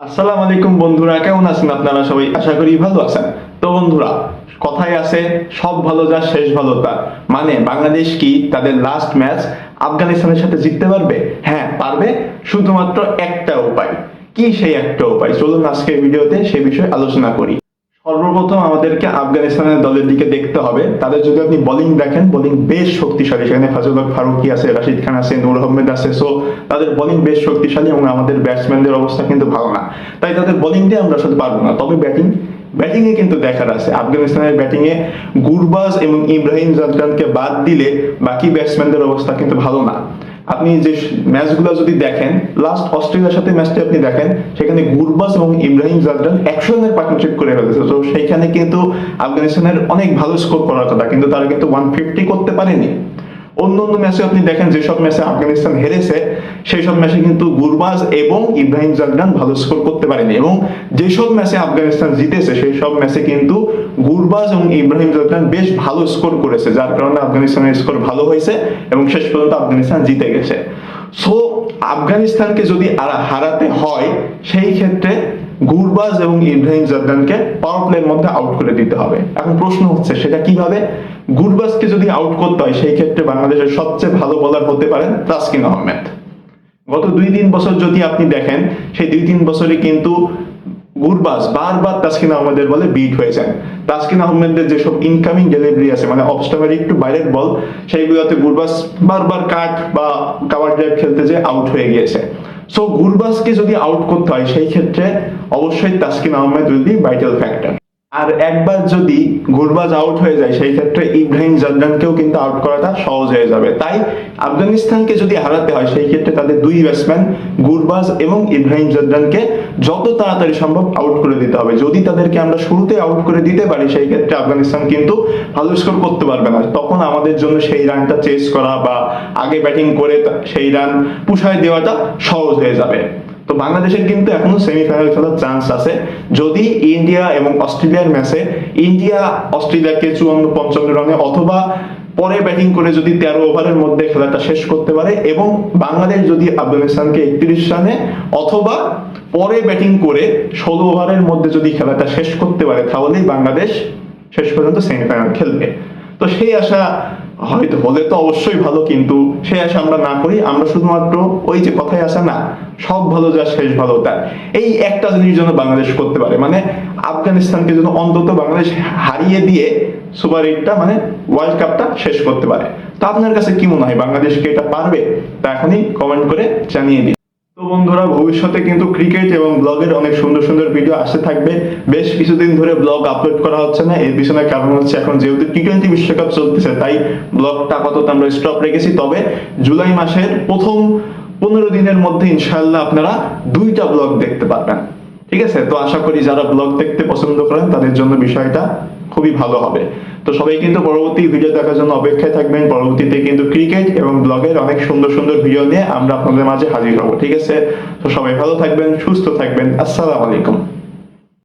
আসসালামু আলাইকুম বন্ধুরা, কেমন আছেন আপনারা সবাই? আশা করি ভালো আছেন। তো বন্ধুরা, কথায় আছে, সব ভালো যা, শেষ ভালো তা। মানে বাংলাদেশ কি তাদের লাস্ট ম্যাচ আফগানিস্তানের সাথে জিততে পারবে? হ্যাঁ পারবে, শুধুমাত্র একটা উপায়। কি সেই একটা উপায়? চলুন আজকের ভিডিওতে সে বিষয়ে আলোচনা করি। সর্বপ্রথম আমাদেরকে আফগানিস্তানের দলের দিকে দেখতে হবে। তাদের যদি আপনি বোলিং দেখেন বোলিং বেশ শক্তিশালী। সেখানে ফাজুল ফারুকি আছে, রাশিদ খান আছে নূর আহমেদ আছে। সো তাদের বোলিং বেশ শক্তিশালী এবং আমাদের ব্যাটসম্যানদের অবস্থা কিন্তু ভালো না। তাই তাদের বোলিং দিয়ে আমরা আসলে পারব না, তবে ব্যাটিং ব্যাটিং এ কিন্তু দেখার আছে। আফগানিস্তানের ব্যাটিং এ গুরবাজ এবং ইব্রাহিম জাদগানকে বাদ দিলে বাকি ব্যাটসম্যানদের অবস্থা কিন্তু ভালো না। আপনি যে ম্যাচগুলো যদি দেখেন লাস্ট অস্ট্রেলিয়ার সাথে ম্যাচটি আপনি দেখেন, সেখানে গুরবাস এবং ইব্রাহিম জাদরান একশো রানের পার্টনারশিপ করে ফেলেছে। তো সেইখানে কিন্তু আফগানিস্তানের অনেক ভালো স্কোর করার কথা, কিন্তু তারা কিন্তু ওয়ান ফিফটি করতে পারেনি। অন্য অন্য ম্যাচে আপনি দেখেন যেসব ম্যাচে আফগানিস্তান হেরেছে সেই সব ম্যাচে কিন্তু গুরবাজ এবং ইব্রাহিম জাদরান ভালো স্কোর করতে পারেনি এবং যেসব ম্যাচে আফগানিস্তান জিতেছে সেই সব ম্যাচে কিন্তু গুরবাজ এবং ইব্রাহিম জাদরান বেশ ভালো স্কোর করেছে, যার কারণে আফগানিস্তানের স্কোর ভালো হয়েছে এবং শেষ পর্যন্ত আফগানিস্তান জিতে গেছে। সো আফগানিস্তানকে যদি আর হারাতে হয়, সেই ক্ষেত্রে গুরবাজ এবং ইব্রাহিম জর্দানকে পাওয়ার প্লের মধ্যে আউট করে দিতে হবে। এখন প্রশ্ন হচ্ছে, সেটা কীভাবে? গুরবাজকে যদি আউট করতে হয়, সেই ক্ষেত্রে বাংলাদেশের সবচেয়ে ভালো বলার হতে পারেন তাসকিন আহমেদ। গত দুই তিন বছর যদি আপনি দেখেন, সেই দুই তিন বছরে কিন্তু গুরবাজ বারবার তাসকিন আহমেদের বলে বিট হয়েছেন। তাসকিন আহমেদের যেসব ইনকামিং ডেলিভারি আছে মানে অবস্টামের একটু বাইরের বল, সেইগুলোতে গুরবাজ বারবার কাট বা কাভার ড্রাইভ খেলতে যে আউট হয়ে গিয়েছে। সো গুরবাজকে যদি আউট করতে হয়, সেই ক্ষেত্রে অবশ্যই Taskin Ahmed will be vital factor আর একবার যদি গুরবাজ আউট হয়ে যায়, সেই ক্ষেত্রে ইব্রাহিম জাদরানকেও কিন্তু আউট করাটা সহজ হয়ে যাবে। তাই আফগানিস্তানকে যদি হারাতে হয়, সেই ক্ষেত্রে তাদের দুই ব্যাটসম্যান গুরবাজ এবং ইব্রাহিম জাদরানকে যত তাড়াতাড়ি সম্ভব আউট করে দিতে হবে। যদি তাদেরকে আমরা শুরুতে আউট করে দিতে পারি, সেই ক্ষেত্রে আফগানিস্তান কিন্তু ভালো স্কোর করতে পারবে না। তখন আমাদের জন্য সেই রানটা চেস করা বা আগে ব্যাটিং করে সেই রান পুষায় দেওয়াটা সহজ হয়ে যাবে। তো বাংলাদেশের কিন্তু এখনও সেমিফাইনাল খেলার চান্স আছে। যদি ইন্ডিয়া এবং অস্ট্রেলিয়ার ম্যাচে ইন্ডিয়া, অস্ট্রেলিয়াকে চুয়ান্ন, পঞ্চান্ন রানে অথবা পরে ব্যাটিং করে যদি তেরো ওভারের মধ্যে খেলাটা শেষ করতে পারে এবং বাংলাদেশ যদি আফগানিস্তানকে একত্রিশ রানে অথবা পরে ব্যাটিং করে ষোলো ওভারের মধ্যে যদি খেলাটা শেষ করতে পারে, তাহলেই বাংলাদেশ শেষ পর্যন্ত সেমিফাইনাল খেলবে। তো সেই আশা হয়তো হলে তো অবশ্যই ভালো, কিন্তু সে আশা আমরা না করি, আমরা শুধুমাত্র ওই যে কথায় আসা না, সব ভালো যা শেষ ভালো তার এই একটা জিনিস জন্য বাংলাদেশ করতে পারে মানে আফগানিস্তানকে যেন অন্তত বাংলাদেশ হারিয়ে দিয়ে সুপার এইটটা মানে ওয়ার্ল্ড কাপটা শেষ করতে পারে। তো আপনার কাছে কি মনে হয় বাংলাদেশকে এটা পারবে? তা এখনই কমেন্ট করে জানিয়ে দিন। তো বন্ধুরা, ভবিষ্যতে কিন্তু ক্রিকেট এবং ব্লগের অনেক সুন্দর সুন্দর ভিডিও আসতে থাকবে। বেশ কিছুদিন ধরে ব্লগ আপলোড করা হচ্ছে না, এর পিছনে কারণ হচ্ছে এখন যেহেতু টি টোয়েন্টি বিশ্বকাপ চলতেছে, তাই ব্লগটা আপাতত আমরা স্টপ রেখেছি। তবে জুলাই মাসের প্রথম পনেরো দিনের মধ্যে ইনশাল্লাহ আপনারা দুইটা ব্লগ দেখতে পারবেন। ঠিক আছে? তো আশা করি যারা ব্লগ দেখতে পছন্দ করেন, তাদের জন্য বিষয়টা খুবই ভালো হবে। তো সবাই কিন্তু পরবর্তী ভিডিও দেখার জন্য অপেক্ষায় থাকবেন। পরবর্তীতে কিন্তু ক্রিকেট এবং ব্লগের অনেক সুন্দর সুন্দর ভিডিও নিয়ে আমরা আপনাদের মাঝে হাজির হব, ঠিক আছে? তো সবাই ভালো থাকবেন, সুস্থ থাকবেন। আসসালামু আলাইকুম।